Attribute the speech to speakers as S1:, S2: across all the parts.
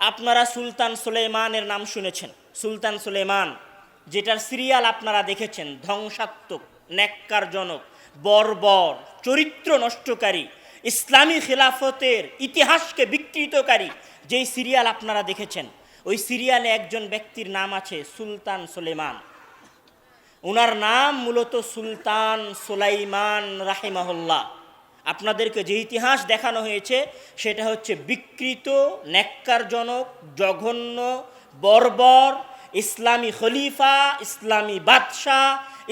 S1: আপনারা সুলতান সুলেমানের নাম শুনেছেন। সুলতান সুলেমান যেটার সিরিয়াল আপনারা দেখেছেন, ধ্বংসাত্মক, ন্যাক্কারজনক, বর্বর, চরিত্র নষ্টকারী, ইসলামী খেলাফতের ইতিহাসকে বিকৃতকারী, যেই সিরিয়াল আপনারা দেখেছেন, ওই সিরিয়ালে একজন ব্যক্তির নাম আছে সুলতান সুলেমান ওনার নাম মূলত সুলতান সুলাইমান রাহিমাহুল্লাহ। আপনাদেরকে যে ইতিহাস দেখানো হয়েছে, সেটা হচ্ছে বিকৃত, ন্যাক্কারজনক, জঘন্য, বর্বর, ইসলামী খলিফা, ইসলামী বাদশাহ,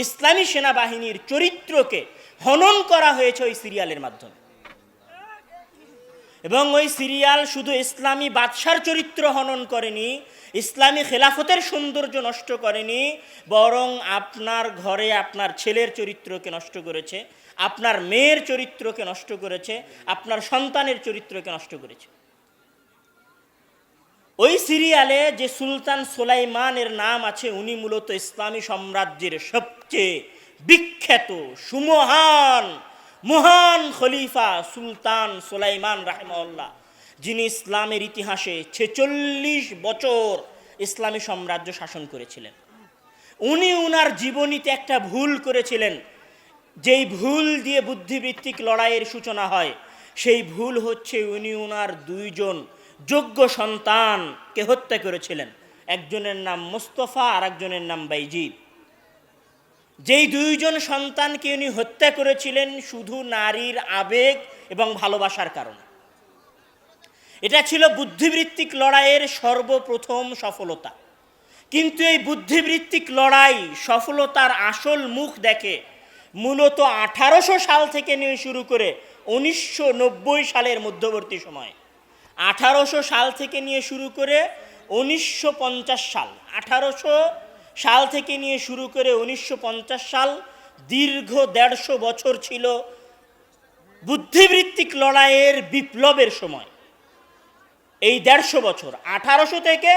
S1: ইসলামী সেনাবাহিনীর চরিত্রকে হনন করা হয়েছে ওই সিরিয়ালের মাধ্যমে। এবং ওই সিরিয়াল শুধু ইসলামী বাদশার চরিত্র হনন করেনি, ইসলামী খেলাফতের সৌন্দর্য নষ্ট করেনি, বরং আপনার ঘরে আপনার ছেলের চরিত্রকে নষ্ট করেছে। আপনার মেয়ের চরিত্রকে নষ্ট করেছে, আপনার সন্তানের চরিত্রকে নষ্ট করেছে। ওই সিরিয়ালে যে সুলতান সোলাইমানের নাম আছে, উনি মূলত ইসলামী সাম্রাজ্যের সবচেয়ে বিখ্যাত, সুমহান, মহান খলিফা সুলতান সোলাইমান রাহমল্লাহ যিনি ইসলামের ইতিহাসে ছেচল্লিশ বছর ইসলামী সাম্রাজ্য শাসন করেছিলেন। উনি উনার জীবনীতে একটা ভুল করেছিলেন। যেই ভুল দিয়ে বুদ্ধিবৃত্তিক লড়াইয়ের সূচনা হয়, সেই ভুল হচ্ছে উনি উনার দুইজন যোগ্য সন্তানকে হত্যা করেছিলেন। একজনের নাম মোস্তফা আর একজনের নাম বাইজিদ। যেই দুইজন সন্তানকে উনি হত্যা করেছিলেন শুধু নারীর আবেগ এবং ভালোবাসার কারণে। এটা ছিল বুদ্ধিবৃত্তিক লড়াইয়ের সর্বপ্রথম সফলতা। কিন্তু এই বুদ্ধিবৃত্তিক লড়াই সফলতার আসল মুখ দেখে মূলত আঠারোশো সাল থেকে নিয়ে শুরু করে উনিশশো নব্বই সালের মধ্যবর্তী সময়। আঠারোশো সাল থেকে নিয়ে শুরু করে উনিশশো পঞ্চাশ সাল। আঠারোশো সাল থেকে নিয়ে শুরু করে উনিশশো পঞ্চাশ সাল দীর্ঘ দেড়শো বছর ছিল বুদ্ধিবৃত্তিক লড়াইয়ের বিপ্লবের সময়। এই দেড়শো বছর, আঠারোশো থেকে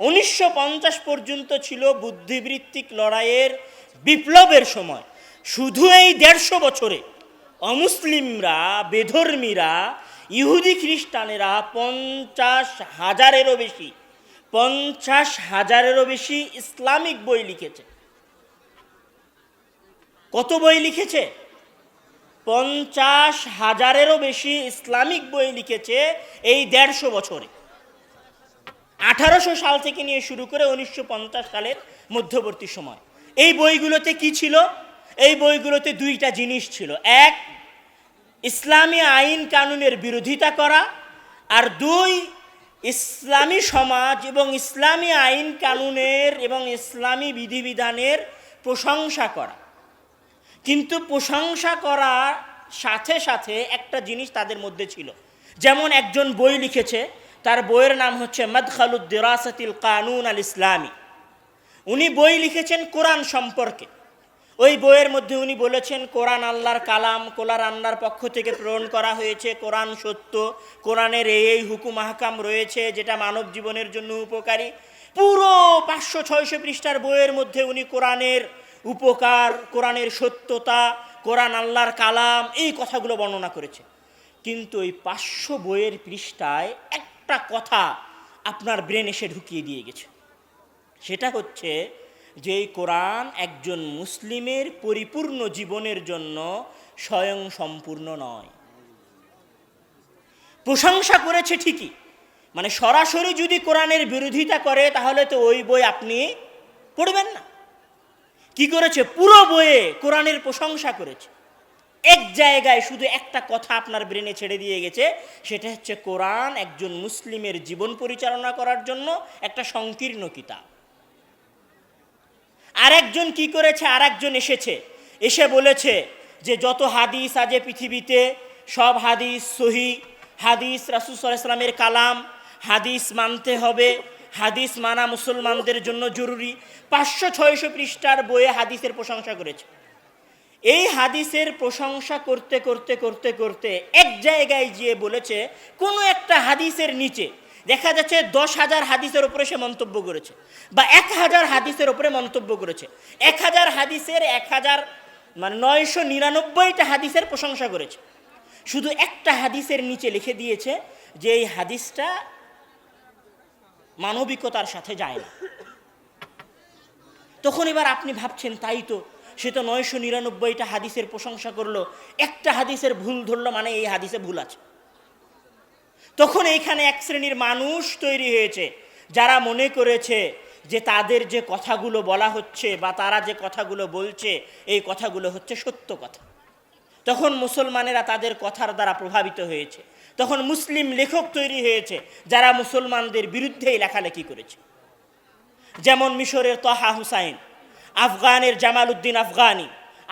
S1: উনিশশো পঞ্চাশ পর্যন্ত ছিল বুদ্ধিবৃত্তিক লড়াইয়ের বিপ্লবের সময়। শুধু এই দেড়শো বছরে অমুসলিমরা, বেধর্মীরা, ইহুদি খ্রিস্টানেরা পঞ্চাশ হাজারেরও বেশি, পঞ্চাশ হাজারেরও বেশি ইসলামিক বই লিখেছে। কত বই লিখেছে? পঞ্চাশ হাজারেরও বেশি ইসলামিক বই লিখেছে এই দেড়শো বছরে। আঠারোশো সাল থেকে নিয়ে শুরু করে উনিশশো পঞ্চাশ সালের মধ্যবর্তী সময়। এই বইগুলোতে কি ছিল? এই বইগুলোতে দুইটা জিনিস ছিল। এক, ইসলামী আইন কানুনের বিরোধিতা করা, আর দুই, ইসলামী সমাজ এবং ইসলামী আইন কানুনের এবং ইসলামী বিধিবিধানের প্রশংসা করা। কিন্তু প্রশংসা করার সাথে সাথে একটা জিনিস তাদের মধ্যে ছিল। যেমন একজন বই লিখেছে, তার বইয়ের নাম হচ্ছে মদখালুদ্দিরাসাতিল কানুন আল ইসলামী উনি বই লিখেছেন কোরআন সম্পর্কে। ওই বইয়ের মধ্যে উনি বলেছেন, কোরআন আল্লাহর কালাম কোরআন আল্লাহর পক্ষ থেকে প্রেরণ করা হয়েছে। কোরআন সত্য, কোরআনের এই এই হুকুম আহকাম রয়েছে, যেটা মানব জীবনের জন্য উপকারী। পুরো পাঁচশো, ছয়শো পৃষ্ঠার বইয়ের মধ্যে উনি কোরআনের উপকার, কোরআনের সত্যতা, কোরআন আল্লাহর কালাম, এই কথাগুলো বর্ণনা করেছে। কিন্তু ওই পাঁচশো বইয়ের পৃষ্ঠায় একটা কথা আপনার ব্রেন এসে ঢুকিয়ে দিয়ে গেছে। সেটা হচ্ছে যে কোরআন একজন মুসলিমের পরিপূর্ণ জীবনের জন্য স্বয়ং সম্পূর্ণ নয়। প্রশংসা করেছে ঠিকই মানে সরাসরি যদি কোরআনের বিরোধিতা করে, তাহলে তো ওই বই আপনি পড়বেন না। কি করেছে? পুরো বইয়ে কোরআনের প্রশংসা করেছে। এক জায়গায় শুধু একটা কথা আপনার ব্রেনে ছেড়ে দিয়ে গেছে, সেটা হচ্ছে কোরআন একজন মুসলিমের জীবন পরিচালনা করার জন্য একটা সংকীর্ণ কিতাব। আরেকজন কি করেছে? আরেকজন এসেছে। এসে বলেছে যে, যত হাদিস আছে পৃথিবীতে, সব হাদিস সহি। হাদিস রাসুল সাল্লামের কালাম। হাদিস মানতে হবে। হাদিস মানা মুসলমানদের জন্য জরুরি। পাঁচশো, ছয়শো পৃষ্ঠার বইয়ে হাদিসের প্রশংসা করেছে। এই হাদিসের প্রশংসা করতে করতে করতে করতে এক জায়গায় গিয়ে বলেছে, কোনো একটা হাদিসের নিচে দেখা যাচ্ছে দশ হাজার হাদিসের উপরে সে মন্তব্য করেছে বা এক হাজার হাদিসের উপরে মন্তব্য করেছে। এক হাজার হাদিসের এক হাজার মানে নয়শো নিরানব্বইটা হাদিসের প্রশংসা করেছে। শুধু একটা হাদিসের নিচে লিখে দিয়েছে যে এই হাদিসটা মানবিকতার সাথে যায় না। তখন এবার আপনি ভাবছেন, তাই তো সে তো নয়শো নিরানব্বইটা হাদিসের প্রশংসা করল। একটা হাদিসের ভুল ধরলো মানে এই হাদিসে ভুল আছে। তখন এইখানে এক শ্রেণির মানুষ তৈরি হয়েছে, যারা মনে করেছে যে তাদের যে কথাগুলো বলা হচ্ছে বা তারা যে কথাগুলো বলছে, এই কথাগুলো হচ্ছে সত্য কথা। তখন মুসলমানেরা তাদের কথার দ্বারা প্রভাবিত হয়েছে। তখন মুসলিম লেখক তৈরি হয়েছে, যারা মুসলমানদের বিরুদ্ধেই লেখালেখি করেছে। যেমন মিশরের তহা হুসাইন, আফগানের জামাল উদ্দিন আফগানি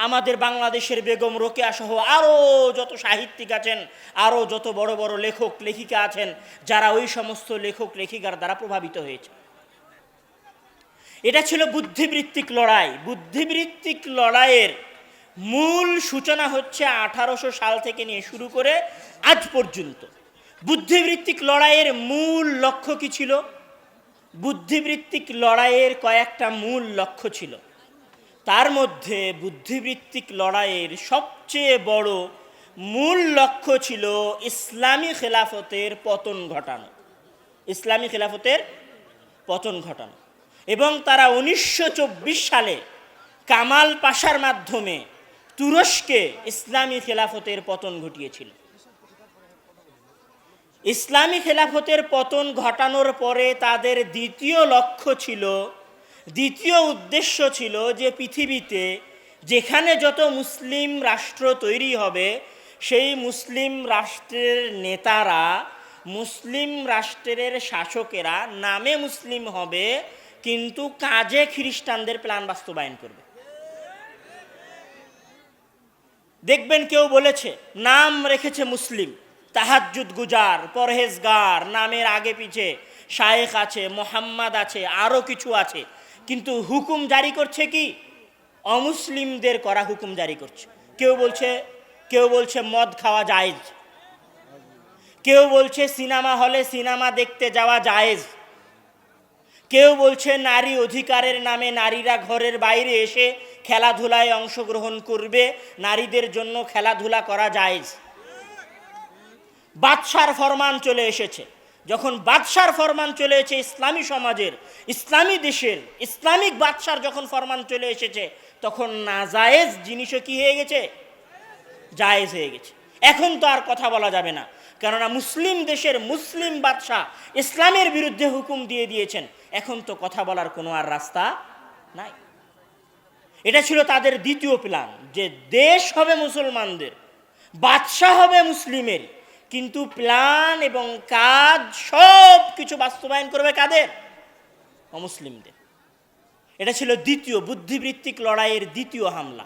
S1: আমাদের বাংলাদেশের বেগম রোকেয়া সহ আরও যত সাহিত্যিক আছেন আরও যত বড় বড় লেখক, লেখিকা আছেন, যারা ওই সমস্ত লেখক, লেখিকার দ্বারা প্রভাবিত হয়েছে। এটা ছিল বুদ্ধিবৃত্তিক লড়াই। বুদ্ধিবৃত্তিক লড়াইয়ের মূল সূচনা হচ্ছে আঠারোশো সাল থেকে নিয়ে শুরু করে আজ পর্যন্ত। বুদ্ধিবৃত্তিক লড়াইয়ের মূল লক্ষ্য কি ছিল? বুদ্ধিবৃত্তিক লড়াইয়ের কয়েকটা মূল লক্ষ্য ছিল। তার মধ্যে বুদ্ধিবৃত্তিক লড়াইয়ের সবচেয়ে বড় মূল লক্ষ্য ছিল ইসলামী খেলাফতের পতন ঘটানো। ইসলামী খেলাফতের পতন ঘটানো। এবং তারা উনিশশো চব্বিশ সালে কামাল পাশার মাধ্যমে তুরস্কে ইসলামী খেলাফতের পতন ঘটিয়েছিল। ইসলামী খেলাফতের পতন ঘটানোর পরে তাদের দ্বিতীয় লক্ষ্য ছিল দ্বিতীয় উদ্দেশ্য ছিল যে পৃথিবীতে যেখানে যত মুসলিম রাষ্ট্র তৈরি হবে, সেই মুসলিম রাষ্ট্রের নেতারা, মুসলিম রাষ্ট্রের শাসকেরা নামে মুসলিম হবে, কিন্তু কাজে খ্রিস্টানদের প্ল্যান বাস্তবায়ন করবে। দেখবেন কেউ বলেছে, নাম রেখেছে মুসলিম, তাহাজ্জুদ গুজার, পরহেজগার, নামের আগে পিছে, শায়েখ আছে, মোহাম্মদ আছে আরও কিছু আছে। কিন্তু হুকুম জারি করছে কি? অমুসলিমদের করা হুকুম জারি করছে। কেউ বলছে কেউ বলছে মদ খাওয়া জায়েজ। কেউ বলছে সিনেমা হলে সিনেমা দেখতে যাওয়া জায়েজ। কেউ বলছে নারী অধিকারের নামে নারীরা ঘরের বাইরে এসে খেলাধুলায় অংশগ্রহণ করবে, নারীদের জন্য খেলাধুলা করা জায়েজ। বাদশার ফরমান চলে এসেছে। যখন বাদশার ফরমান চলে এসেছে ইসলামী সমাজের, ইসলামী দেশের, ইসলামিক বাদশার যখন ফরমান চলে এসেছে, তখন নাজায়েজ জিনিসও কি হয়ে গেছে? জায়েজ হয়ে গেছে। এখন তো আর কথা বলা যাবে না। কেননা মুসলিম দেশের মুসলিম বাদশাহ ইসলামের বিরুদ্ধে হুকুম দিয়ে দিয়েছেন। এখন তো কথা বলার কোনো আর রাস্তা নাই। এটা ছিল তাদের দ্বিতীয় প্ল্যান যে দেশ হবে মুসলমানদের, বাদশাহ হবে মুসলিমের। কিন্তু প্ল্যান এবং কাজ সব কিছু বাস্তবায়ন করবে কাদের? অমুসলিমদের। এটা ছিল দ্বিতীয় বুদ্ধিবৃত্তিক লড়াইয়ের দ্বিতীয় হামলা।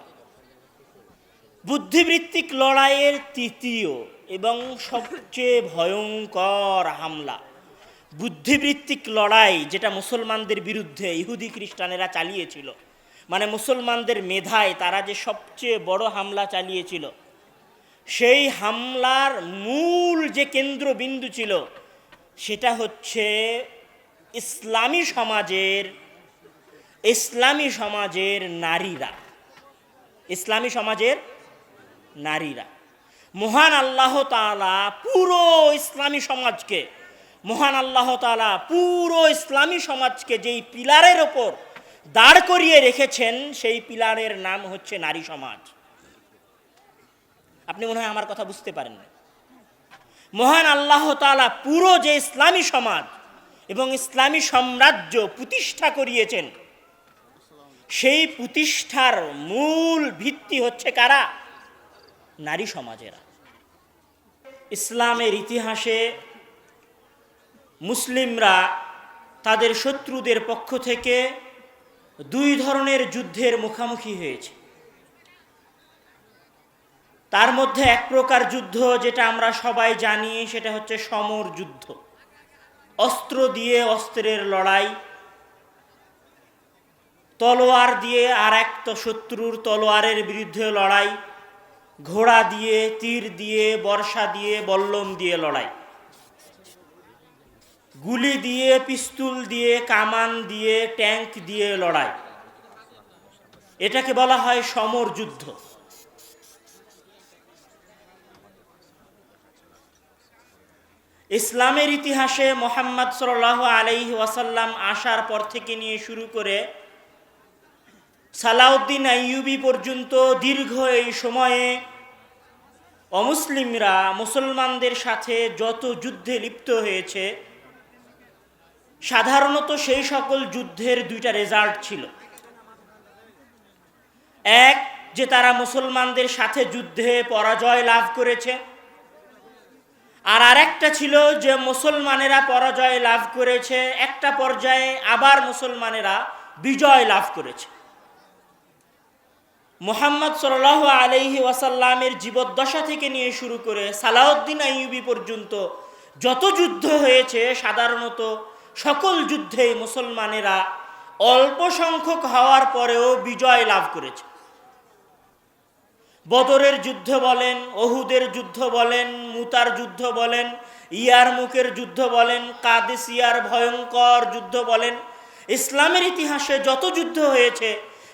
S1: বুদ্ধিবৃত্তিক লড়াইয়ের তৃতীয় এবং সবচেয়ে ভয়ঙ্কর হামলা। বুদ্ধিবৃত্তিক লড়াই যেটা মুসলমানদের বিরুদ্ধে ইহুদি খ্রিস্টানেরা চালিয়েছিল। মানে মুসলমানদের মেধায় তারা যে সবচেয়ে বড় হামলা চালিয়েছিল সেই হামলার মূল যে কেন্দ্রবিন্দু ছিল, সেটা হচ্ছে ইসলামী সমাজের ইসলামী সমাজের নারীরা। ইসলামী সমাজের নারীরা। মহান আল্লাহ তালা পুরো ইসলামী সমাজকে, মহান আল্লাহ তালা পুরো ইসলামী সমাজকে যেই পিলারের ওপর দাঁড় করিয়ে রেখেছেন, সেই পিলারের নাম হচ্ছে নারী সমাজ। আপনি মনে হয় আমার কথা বুঝতে পারেন না মহান আল্লাহ তালা পুরো যে ইসলামী সমাজ এবং ইসলামী সাম্রাজ্য প্রতিষ্ঠা করিয়েছেন, সেই প্রতিষ্ঠার মূল ভিত্তি হচ্ছে কারা? নারী সমাজেরা। ইসলামের ইতিহাসে মুসলিমরা তাদের শত্রুদের পক্ষ থেকে দুই ধরনের যুদ্ধের মুখোমুখি হয়েছে। তার মধ্যে এক প্রকার যুদ্ধ যেটা আমরা সবাই জানি, সেটা হচ্ছে সমর যুদ্ধ। অস্ত্র দিয়ে অস্ত্রের লড়াই, তলোয়ার দিয়ে আর এক তো শত্রুর তলোয়ারের বিরুদ্ধে লড়াই, ঘোড়া দিয়ে, তীর দিয়ে, বর্ষা দিয়ে, বল্লম দিয়ে লড়াই। গুলি দিয়ে, পিস্তুল দিয়ে, কামান দিয়ে, ট্যাঙ্ক দিয়ে লড়াই। এটাকে বলা হয় সমর যুদ্ধ। ইসলামের ইতিহাসে মোহাম্মদ সাল আলাইহি ওয়াসাল্লাম আসার পর থেকে নিয়ে শুরু করে সালাউদ্দিন আইয়ুবি পর্যন্ত দীর্ঘ এই সময়ে অমুসলিমরা মুসলমানদের সাথে যত যুদ্ধে লিপ্ত হয়েছে, সাধারণত সেই সকল যুদ্ধের দুইটা রেজাল্ট ছিল। এক, যে তারা মুসলমানদের সাথে যুদ্ধে পরাজয় লাভ করেছে। আর আরেকটা ছিল যে মুসলমানেরা পরাজয় লাভ করেছে, একটা পর্যায়ে আবার মুসলমানেরা বিজয় লাভ করেছে। মোহাম্মদ সাল আলহি ওয়াসাল্লামের জীবদ্দশা থেকে নিয়ে শুরু করে সালাউদ্দিন আইয়ুবি পর্যন্ত যত যুদ্ধ হয়েছে, সাধারণত সকল যুদ্ধে মুসলমানেরা অল্প সংখ্যক হওয়ার পরেও বিজয় লাভ করেছে। বদরের যুদ্ধ বলেন অহুদের যুদ্ধ বলেন, মুতার যুদ্ধ বলেন ইয়ার মুখের যুদ্ধ বলেন, কাদেসিয়ার ভয়ঙ্কর যুদ্ধ বলেন। ইসলামের ইতিহাসে যত যুদ্ধ হয়েছে,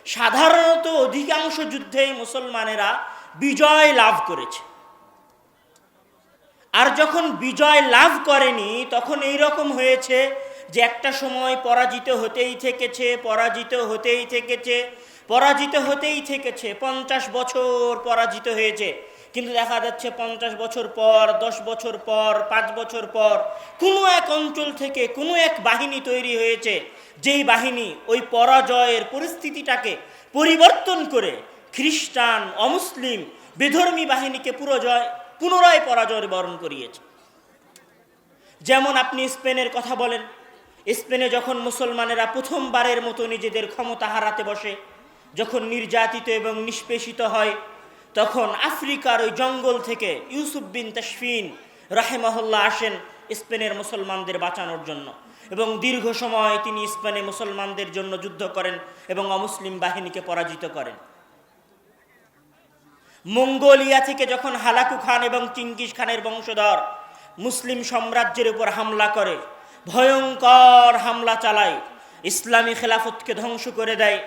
S1: সাধারণত অধিকাংশ যুদ্ধেই মুসলমানেরা বিজয় লাভ করেছে। আর যখন বিজয় লাভ করেনি, তখন এই রকম হয়েছে যে একটা সময় পরাজিত হতেই থেকেছে, পরাজিত হতেই থেকেছে পরাজিত হতেই থেকেছে, পঞ্চাশ বছর পরাজিত হয়েছে। কিন্তু দেখা যাচ্ছে পঞ্চাশ বছর পর, দশ বছর পর, পাঁচ বছর পর, কোনো এক অঞ্চল থেকে কোনো এক বাহিনী তৈরি হয়েছে, যেই বাহিনী ওই পরাজয়ের পরিস্থিতিটাকে পরিবর্তন করে খ্রিস্টান, অমুসলিম, বেধর্মী বাহিনীকে পুরোজয়, পুনরায় পরাজয় বরণ করিয়েছে। যেমন আপনি স্পেনের কথা বলেন, স্পেনে যখন মুসলমানেরা প্রথমবারের মতো নিজেদের ক্ষমতা হারাতে বসে যখন নির্যাতিত এবং নিষ্পেষিত হয়, তখন আফ্রিকার ওই জঙ্গল থেকে ইউসুফ বিন তাসফিন রাহেমাহুল্লাহ আসেন স্পেনের মুসলমানদের বাঁচানোর জন্য এবং দীর্ঘ সময় তিনি স্পেনে মুসলমানদের জন্য যুদ্ধ করেন এবং অমুসলিম বাহিনীকে পরাজিত করেন। মঙ্গোলিয়া থেকে যখন হালাকু খান এবং চিঙ্গিস খানের বংশধর মুসলিম সাম্রাজ্যের উপর হামলা করে, ভয়ঙ্কর হামলা চালায়, ইসলামী খেলাফতকে ধ্বংস করে দেয়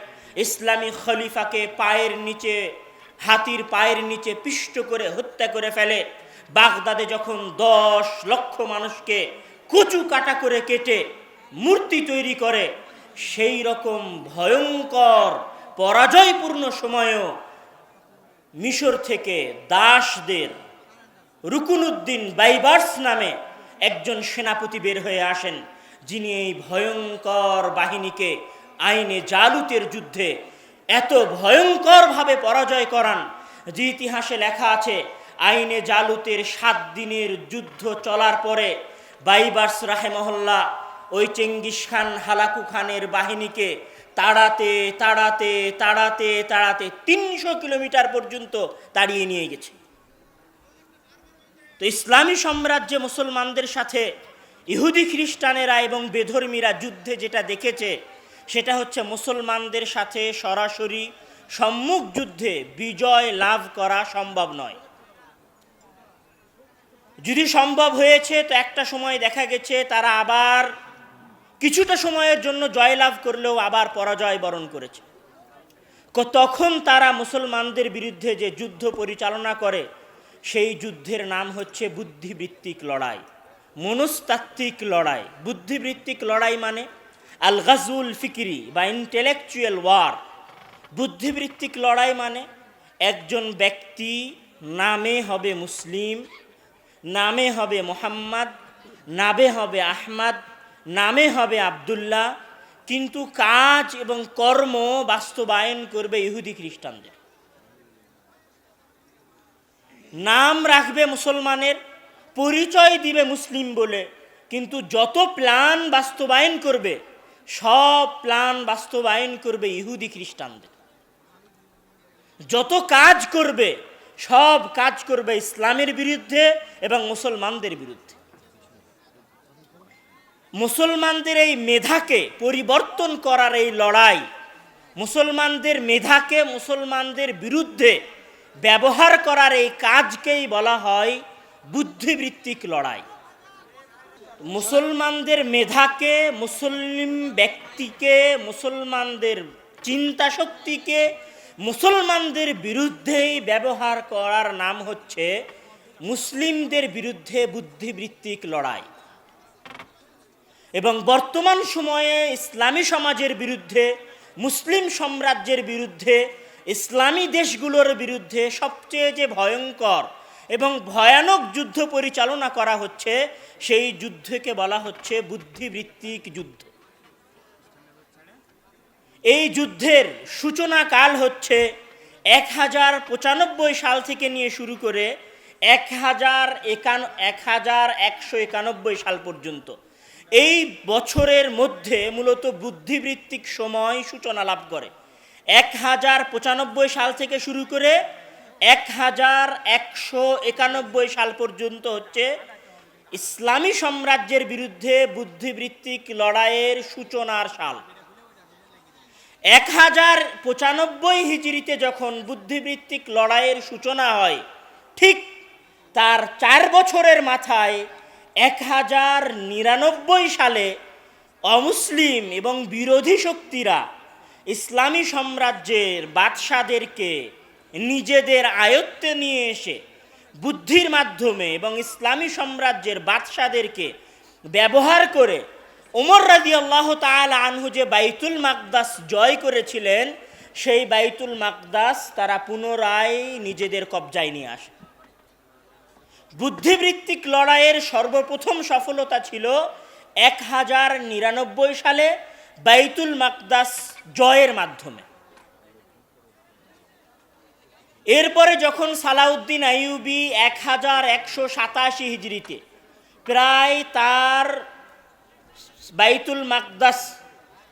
S1: ইসলামী খলিফাকে পায়ের নিচে, হাতির পায়ের নিচে পিষ্ট করে হত্যা করে ফেলে। বাগদাদে যখন দশ লক্ষ মানুষকে কচু কাটা করে কেটে মূর্তি তৈরি করে, সেই রকম ভয়ঙ্কর, পরাজয়পূর্ণ সময়েও মিশর থেকে দাসদের রুকুনুদ্দিন বাইবার্স নামে একজন সেনাপতি বের হয়ে আসেন, যিনি এই ভয়ঙ্কর বাহিনীকে আইনে জালুতের যুদ্ধে এত ভয়ঙ্করভাবে পরাজয় করান যে ইতিহাসে লেখা আছে, আইনে জালুতের সাত দিনের যুদ্ধ চলার পরে বাইবার্স রাহেমহল্লা ওই চেঙ্গিস খান, হালাকু খানের বাহিনীকে তাড়াতে তাড়াতে তাড়াতে তাড়াতে তিনশো কিলোমিটার পর্যন্ত তাড়িয়ে নিয়ে গেছে। তো ইসলামী সাম্রাজ্যে মুসলমানদের সাথে ইহুদি খ্রিস্টানেরা এবং বেধর্মীরা যুদ্ধে যেটা দেখেছে সেটা হচ্ছে মুসলমানদের সাথে সরাসরি সম্মুখ যুদ্ধে বিজয় লাভ করা সম্ভব নয়। যদি সম্ভব হয়েছে, তো একটা সময় দেখা গেছে, তারা আবার কিছুটা সময়ের জন্য জয়লাভ করলেও আবার পরাজয় বরণ করেছে। তখন তারা মুসলমানদের বিরুদ্ধে যে যুদ্ধ পরিচালনা করে, সেই যুদ্ধের নাম হচ্ছে বুদ্ধিবৃত্তিক লড়াই, মনস্তাত্ত্বিক লড়াই। বুদ্ধিবৃত্তিক লড়াই মানে আল গাজুল ফিকিরি বা ইন্টেলেকচুয়াল ওয়ার, বুদ্ধিবৃত্তিক লড়াই মানে একজন ব্যক্তি নামে হবে মুসলিম, নামে হবে মোহাম্মদ, নামে হবে আহমদ, নামে হবে আবদুল্লাহ, কিন্তু কাজ এবং কর্ম বাস্তবায়ন করবে ইহুদি খ্রিস্টানদের। নাম রাখবে মুসলমানের, পরিচয় দিবে মুসলিম বলে, কিন্তু যত প্ল্যান বাস্তবায়ন করবে সব প্ল্যান বাস্তবায়ন করবে ইহুদি খ্রিস্টানদের। যত কাজ করবে, সব কাজ করবে ইসলামের বিরুদ্ধে এবং মুসলমানদের বিরুদ্ধে। মুসলমানদের এই মেধাকে পরিবর্তন করার এই লড়াই, মুসলমানদের মেধাকে মুসলমানদের বিরুদ্ধে ব্যবহার করার এই কাজকেই বলা হয় বুদ্ধিবৃত্তিক লড়াই। মুসলমানদের মেধাকে, মুসলিম ব্যক্তিকে, মুসলমানদের চিন্তা শক্তিকে, মুসলমানদের বিরুদ্ধেই ব্যবহার করার নাম হচ্ছে মুসলিমদের বিরুদ্ধে বুদ্ধিবৃত্তিক লড়াই। এবং বর্তমান সময়ে ইসলামী সমাজের বিরুদ্ধে, মুসলিম সাম্রাজ্যের বিরুদ্ধে, ইসলামী দেশগুলোর বিরুদ্ধে সবচেয়ে যে ভয়ঙ্কর এবং ভয়ানক যুদ্ধ পরিচালনা করা হচ্ছে, সেই যুদ্ধকে বলা হচ্ছে বুদ্ধিবৃত্তিক যুদ্ধ। এই যুদ্ধের সূচনা কাল হচ্ছে এক হাজার পঁচানব্বই সাল থেকে নিয়ে শুরু করে এক হাজার একান এক হাজার একশো একানব্বই সাল পর্যন্ত। এই বছরের মধ্যে মূলত বুদ্ধিবৃত্তিক সময় সূচনা লাভ করে। এক হাজার পঁচানব্বই সাল থেকে শুরু করে এক হাজার একশো একানব্বই সাল পর্যন্ত হচ্ছে ইসলামী সাম্রাজ্যের বিরুদ্ধে বুদ্ধিবৃত্তিক লড়াইয়ের সূচনার সাল। এক হাজার পঁচানব্বই হিজড়িতে যখন বুদ্ধিবৃত্তিক লড়াইয়ের সূচনা হয়, ঠিক তার চার বছরের মাথায় এক হাজার নিরানব্বই সালে অমুসলিম এবং বিরোধী শক্তিরা ইসলামী সাম্রাজ্যের বাদশাদেরকে নিজেদের আয়ত্তে নিয়ে এসে বুদ্ধির মাধ্যমে এবং ইসলামী সাম্রাজ্যের বাদশাদেরকে ব্যবহার করে ওমর রাজি আল্লাহ তাল আনহু যে বাইতুল মাকদাস জয় করেছিলেন, সেই বাইতুল মাকদাস তারা পুনরায় নিজেদের কবজায় নিয়ে আসে। বুদ্ধিবৃত্তিক লড়াইয়ের সর্বপ্রথম সফলতা ছিল এক হাজার নিরানব্বই সালে বাইতুল মাকদাস জয়ের মাধ্যমে। এরপরে যখন সালাউদ্দিন আইয়ুবি এক হাজার একশো সাতাশি হিজড়িতে প্রায় তার বাইতুল মাকদাস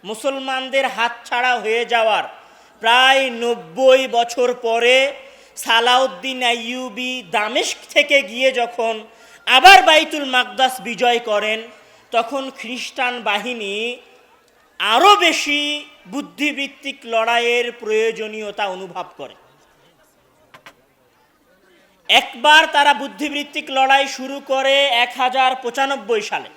S1: মুসলমানদের হাতছাড়া হয়ে যাওয়ার প্রায় নব্বই বছর পরে সালাউদ্দিন আইয়ুবি দামেস্ক থেকে গিয়ে যখন আবার বাইতুল মাকদাস বিজয় করেন, তখন খ্রিস্টান বাহিনী আরও বেশি বুদ্ধিবৃত্তিক লড়াইয়ের প্রয়োজনীয়তা অনুভব করে। একবার তারা বুদ্ধিবৃত্তিক লড়াই শুরু করে এক হাজার পঁচানব্বই সালে।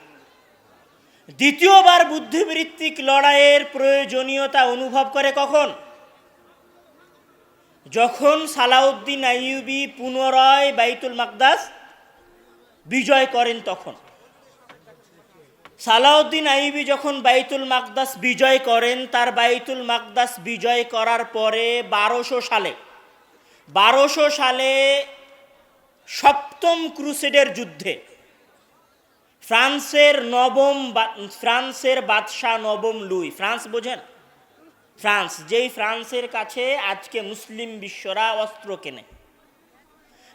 S1: দ্বিতীয়বার বুদ্ধিবৃত্তিক লড়াইয়ের প্রয়োজনীয়তা অনুভব করে কখন? যখন সালাউদ্দিন আইয়ুবি পুনরায় বাইতুল মাকদাস বিজয় করেন তখন। সালাউদ্দিন আইয়ুবি যখন বাইতুল মাকদাস বিজয় করেন, তার বাইতুল মাকদাস বিজয় করার পরে বারোশো সালে বারোশো সালে সপ্তম ক্রুসেডের যুদ্ধে। ফ্রান্সের নবম ফ্রান্সের বাদশাহ নবম লুই। ফ্রান্স বোঝেন? ফ্রান্স, যেই ফ্রান্সের কাছে আজকে মুসলিম বিশ্বরা অস্ত্র কেনে।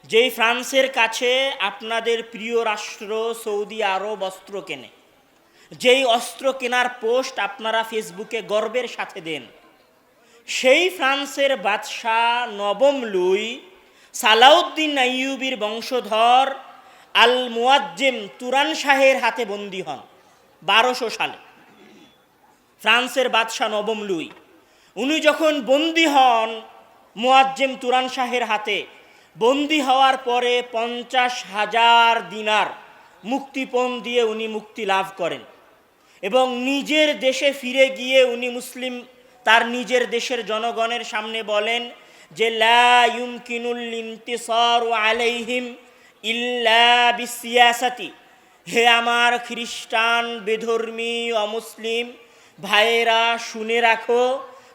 S1: যেই ফ্রান্সের কাছে আপনাদের প্রিয় রাষ্ট্র সৌদি আরব অস্ত্র কেনে। যেই অস্ত্র কেনার পোস্ট আপনারা ফেসবুকে গর্বের সাথে দেন। সেই ফ্রান্সের বাদশাহ নবম লুই সালাউদ্দিন আইয়ুবির বংশধর আল মুয়াজ্জেম তুরান শাহের হাতে বন্দী হন, বারোশো সালে। ফ্রান্সের বাদশাহ নবম লুই। উনি যখন বন্দী হন, মুয়াজ্জেম তুরান শাহের হাতে, বন্দী হওয়ার পরে পঞ্চাশ হাজার দিনার মুক্তিপণ দিয়ে উনি মুক্তি লাভ করেন এবং নিজের দেশে ফিরে গিয়ে উনি মুসলিম, তার নিজের দেশের জনগণের সামনে বলেন যে আলাইহিম হে আমার খ্রিস্টান, বেধর্মী অমুসলিম ভাইয়েরা, শুনে রাখো,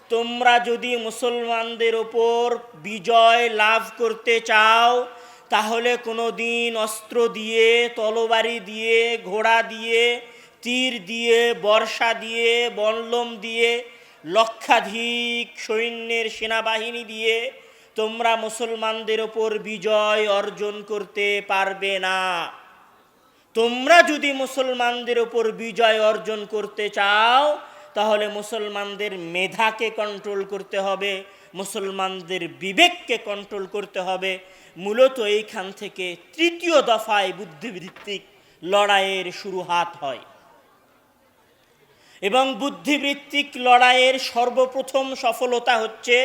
S1: তোমরা যদি মুসলমানদের ওপর বিজয় লাভ করতে চাও, তাহলে কোনো দিন অস্ত্র দিয়ে তলবারি দিয়ে, ঘোড়া দিয়ে, তীর দিয়ে, বর্ষা দিয়ে বল্লম দিয়ে লক্ষাধিক সৈন্যের সেনাবাহিনী দিয়ে তোমরা মুসলমানদের ওপর বিজয় অর্জন করতে পারবে না। তোমরা যদি মুসলমানদের ওপর বিজয় অর্জন করতে চাও, তাহলে মুসলমানদের মেধাকে কন্ট্রোল করতে হবে, মুসলমানদের বিবেককে কন্ট্রোল করতে হবে। মূলত এইখান থেকে তৃতীয় দফায় বুদ্ধিভিত্তিক লড়াইয়ের শুরু হাত হয়। এবং বুদ্ধিবৃত্তিক লড়াইয়ের সর্বপ্রথম সফলতা হচ্ছে